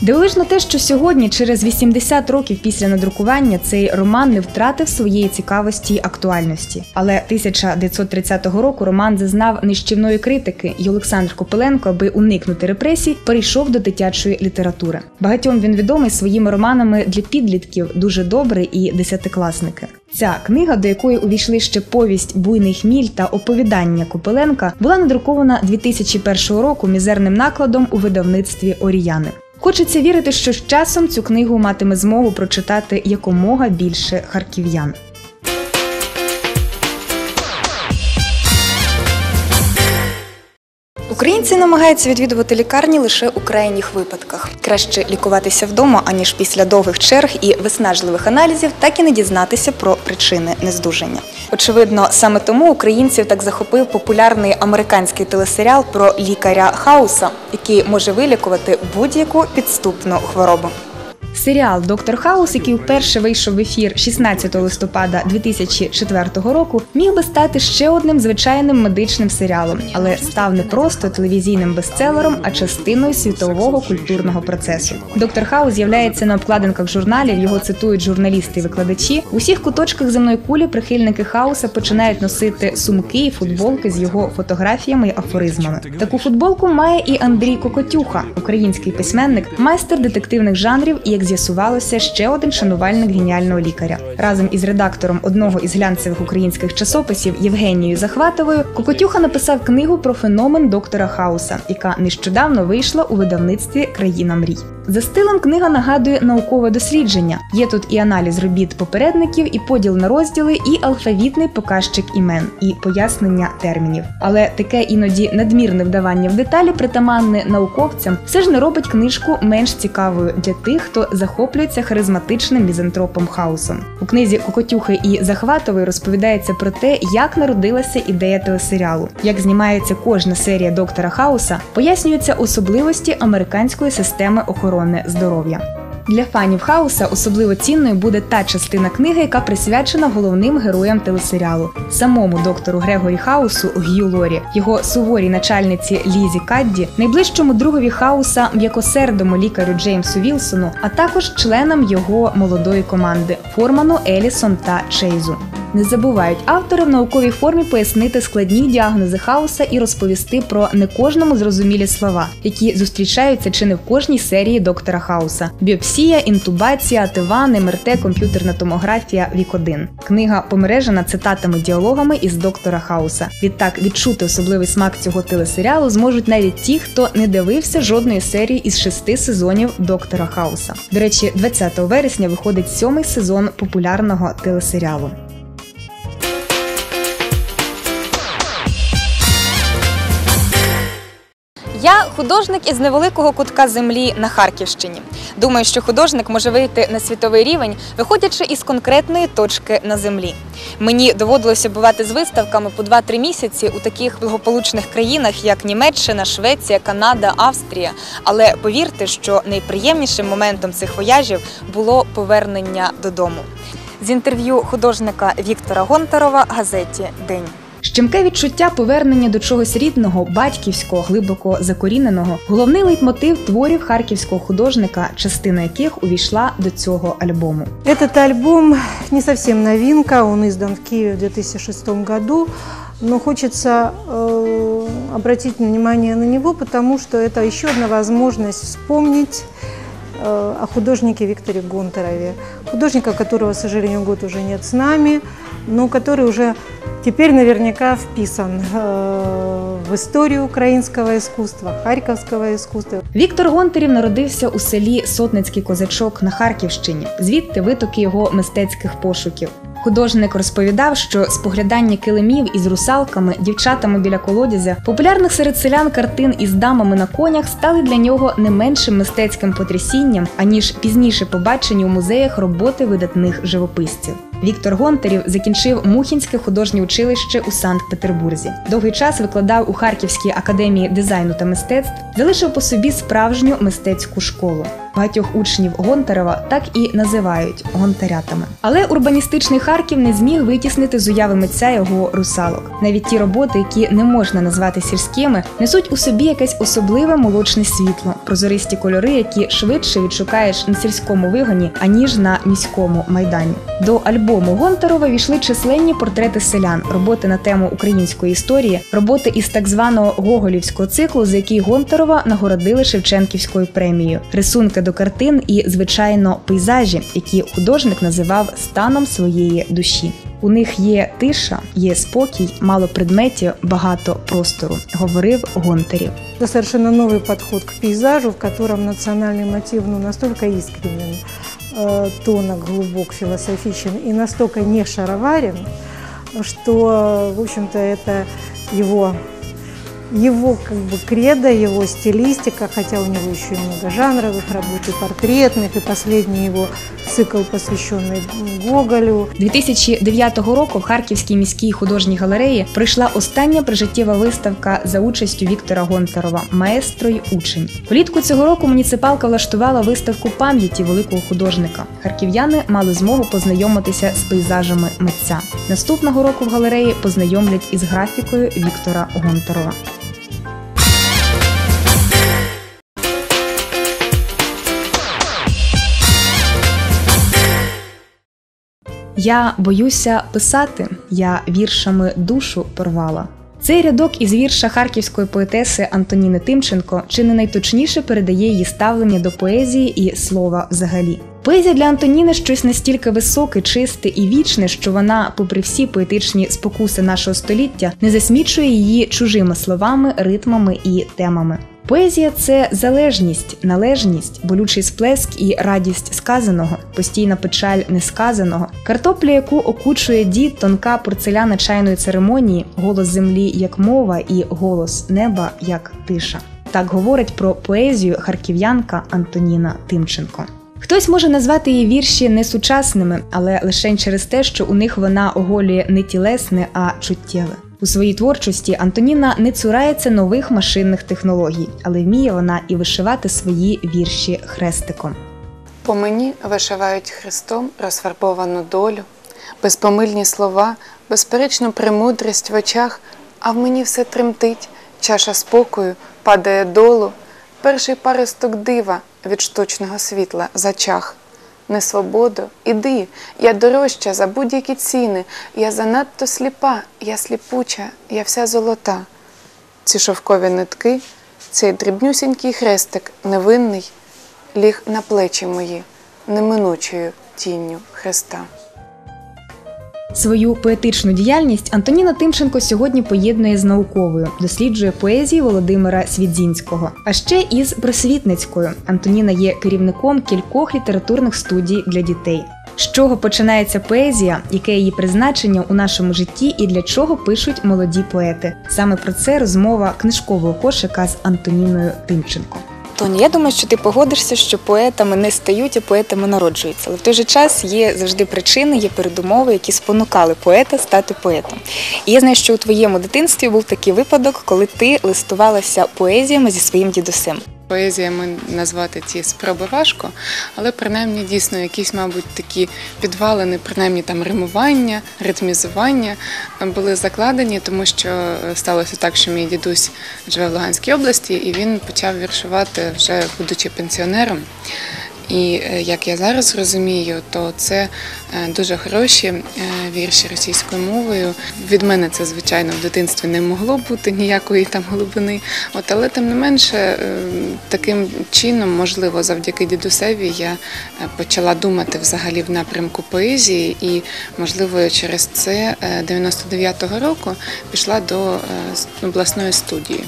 Дивовижно те, що сьогодні, через 80 років після надрукування, цей роман не втратив своєї цікавості й актуальності. Але 1930 року роман зазнав нищівної критики, і Олександр Копиленко, аби уникнути репресій, перейшов до дитячої літератури. Багатьом він відомий своїми романами для підлітків дуже добрий і десятикласники. Ця книга, до якої увійшли ще повість Буйний хміль та оповідання Копиленка, була надрукована 2001 року мізерним накладом у видавництві Оріяни. Хочеться вірити, що з часом цю книгу матиме змогу прочитати якомога більше харків'ян. Українці намагаються відвідувати лікарні лише у крайніх випадках. Краще лікуватися вдома, аніж після довгих черг і виснажливих аналізів, так і не дізнатися про причини нездужання. Очевидно, саме тому українців так захопив популярний американський телесеріал про лікаря Хауса, який може вилікувати будь-яку підступну хворобу. Серіал Доктор Хаус, який вперше вийшов в ефір 16 листопада 2004 року, міг би стати ще одним звичайним медичним серіалом, але став не просто телевізійним бестселером, а частиною світового культурного процесу. Доктор Хаус з'являється на обкладинках журналів. Його цитують журналісти і викладачі. У всіх куточках земної кулі прихильники хауса починають носити сумки і футболки з його фотографіями і афоризмами. Таку футболку має і Андрій Кокотюха, український письменник, майстер детективних жанрів і як з'ясувалося, ще один шанувальник геніального лікаря. Разом із редактором одного із глянцевих українських часописів Євгенією Захватовою Кокотюха написав книгу про феномен доктора Хауса, яка нещодавно вийшла у видавництві Країна мрій. За стилем книга нагадує наукове дослідження. Є тут і аналіз робіт попередників, і поділ на розділи, і алфавітний показчик імен, і пояснення термінів. Але таке іноді надмірне вдавання в деталі, притаманне науковцям, все ж не робить книжку менш цікавою для тих, хто захоплюється харизматичним мізантропом хаосом. У книзі Кокотюхи і Захватової розповідається про те, як народилася ідея телесеріалу, як знімається кожна серія доктора Хауса, пояснюються особливості американської системи охорони здоров'я. Для фанів хаоса особливо цінною буде та частина книги, яка присвячена головним героям телесеріалу самому доктору Грегорі Хаусу Г'ю Лорі, його суворій начальниці Лізі Кадді, найближчому другові Хауса, м'якосердому лікарю Джеймсу Вілсону, а також членам його молодої команди Форману, Елісон та Чейзу. Не забувають автори в науковій формі пояснити складні діагнози хаоса і розповісти про не кожному зрозумілі слова, які зустрічаються чи не в кожній серії доктора Хауса: біопсія, інтубація, АТВАН, МРТ, комп'ютерна томографія, вік 1 Книга помережена цитатами діалогами із доктора Хауса. Відтак відчути особливий смак цього телесеріалу зможуть навіть ті, хто не дивився жодної серії із шести сезонів доктора Хауса. До речі, 20 вересня виходить сьомий сезон популярного телесеріалу. Я художник із невеликого кутка землі на Харківщині. Думаю, що художник може вийти на світовий рівень, виходячи із конкретної точки на землі. Мені доводилося бувати з виставками по 2-3 місяці у таких благополучних країнах, як Німеччина, Швеція, Канада, Австрія. Але повірте, що найприємнішим моментом цих вояжів було повернення додому. З інтерв'ю художника Віктора Гонтарова газеті День. Щемке відчуття повернення до чогось рідного, батьківського, глибоко закоріненого, головний лейтмотив творів харківського художника, частина яких увійшла до цього альбому. Этот альбом не совсем новинка, он издан в Киеве в 2006 году, но хочется э, обратить внимание на него, потому что это еще одна возможность вспомнить э, о художнике Викторе Гонтарове, художника, которого, к сожалению, год уже нет с нами, но который уже теперь наверняка вписан э, в историю украинского искусства, харьковского искусства. Віктор Гонтарів народився у селі Сотницький козачок на Харківщині, звідти витоки його мистецьких пошуків. Художник розповідав, що споглядання килимів із русалками, дівчатами біля колодязя, популярних серед селян картин із дамами на конях стали для нього не меншим мистецьким потрясінням, аніж пізніше побачені у музеях роботи видатних живописців. Віктор Гонтарів закінчив Мухінське художнє училище у Санкт-Петербурзі. Довгий час викладав у Харківській академії дизайну та мистецтв, залишив по собі справжню мистецьку школу. Багатьох учнів Гонтарева так і називають гонтарятами. Але урбаністичний Харків не зміг витіснити з уяви митця його русалок. Навіть ті роботи, які не можна назвати сільськими, несуть у собі якесь особливе молочне світло, прозористі кольори, які швидше відшукаєш на сільському вигоні, аніж на міському майдані. До альбому Гонтарова війшли численні портрети селян, роботи на тему української історії, роботи із так званого Гоголівського циклу, за який Гонтарова нагородили Шевченківською премією, рисунки до картин і, звичайно, пейзажі, які художник називав станом своєї душі. У них є тиша, є спокій, мало предметів, багато простору, говорив Гонтарів. Это совершенно новый подход к пейзажу, в котором национальный мотив ну, настолько искренен, э, тонок, глубок, философичен и настолько не шароварен, что, в общем-то, это его, его как бы кредо, его стилистика, хотя у него еще и много жанровых работ, и портретных, и последний его цикл, посвященный Гоголю. 2009 року в Харківській міській художній галереї пройшла остання прижиттєва виставка за участю Віктора Гонтарова Маестро й учень. Влітку цього року муніципалка влаштувала виставку пам'яті великого художника. Харків'яни мали змогу познайомитися з пейзажами митця. Наступного року в галереї познайомлять із графікою Віктора Гонтарова. Я боюся писати, я віршами душу порвала. Цей рядок із вірша харківської поетеси Антоніни Тимченко чи не найточніше передає її ставлення до поезії і слова взагалі. Поезія для Антоніни щось настільки високе, чисте і вічне, що вона, попри всі поетичні спокуси нашого століття, не засмічує її чужими словами, ритмами і темами. Поезія це залежність, належність, болючий сплеск і радість сказаного, постійна печаль несказаного, картопля, яку окучує дід, тонка порцеляна чайної церемонії, голос землі як мова і голос неба як тиша. Так говорить про поезію харків'янка Антоніна Тимченко. Хтось може назвати її вірші несучасними, але лише через те, що у них вона оголює не тілесне, а чуттєве. У своїй творчості Антоніна не цурається нових машинних технологій, але вміє вона і вишивати свої вірші хрестиком. По мені вишивають хрестом розфарбовану долю, безпомильні слова, безперечну премудрість в очах, а в мені все тремтить, чаша спокою падає долу, перший паросток дива від штучного світла зачах. Несвободо, іди, я дорожча за будь-які ціни, я занадто сліпа, я сліпуча, я вся золота. Ці шовкові нитки, цей дрібнюсінький хрестик невинний, ліг на плечі мої, неминучою тінню Христа. Свою поетичну діяльність Антоніна Тимченко сьогодні поєднує з науковою, досліджує поезію Володимира Свідзінського. А ще із просвітницькою. Антоніна є керівником кількох літературних студій для дітей. З чого починається поезія, яке її призначення у нашому житті і для чого пишуть молоді поети? Саме про це розмова книжкового кошика з Антоніною Тимченко. Тоні, я думаю, що ти погодишся, що поетами не стають, а поетами народжуються. Але в той же час є завжди причини, є передумови, які спонукали поета стати поетом. І я знаю, що у твоєму дитинстві був такий випадок, коли ти листувалася поезіями зі своїм дідусем. Поезіями назвати ці спроби важко, але принаймні дійсно якісь, мабуть, такі підвалини, принаймні там римування, ритмізування були закладені, тому що сталося так, що мій дідусь живе в Луганській області, і він почав віршувати вже будучи пенсіонером. І е, як я зараз розумію, то це е, дуже хороші е, вірші російською мовою. Від мене це, звичайно, в дитинстві не могло бути ніякої там глибини. От, але тим не менше, таким чином, можливо, завдяки дідусеві, я почала думати взагалі в напрямку поезії, і, можливо, через це 99-го року пішла до обласної студії.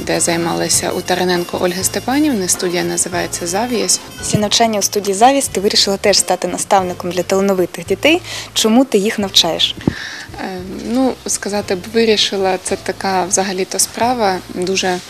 Де займалася у Тараненко Ольги Степанівни, студія називається Зав'язь. Після навчання у студії Завість ти вирішила теж стати наставником для талановитих дітей. Чому ти їх навчаєш? Е, Ну, сказати б, вирішила, це така взагалі-то справа. Дуже е,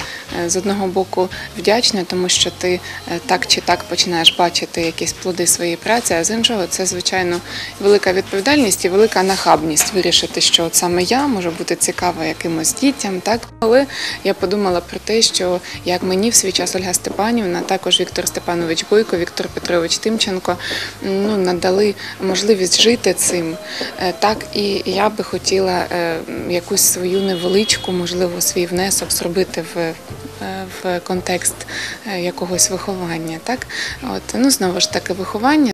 з одного боку вдячна, тому що ти е, так чи так починаєш бачити якісь плоди своєї праці, а з іншого це, звичайно, велика відповідальність і велика нахабність вирішити, що от саме я можу бути цікава якимось дітям. Так, але я подумала про те, що як мені в свій час Ольга Степанівна, також Віктор Степанович Бойко, Віктор Петрович Тимченко ну, надали можливість жити цим. Так і я би хотіла е, якусь свою невеличку, можливо, свій внесок зробити в. е, В контекст е, якогось виховання, так от ну знову ж таки виховання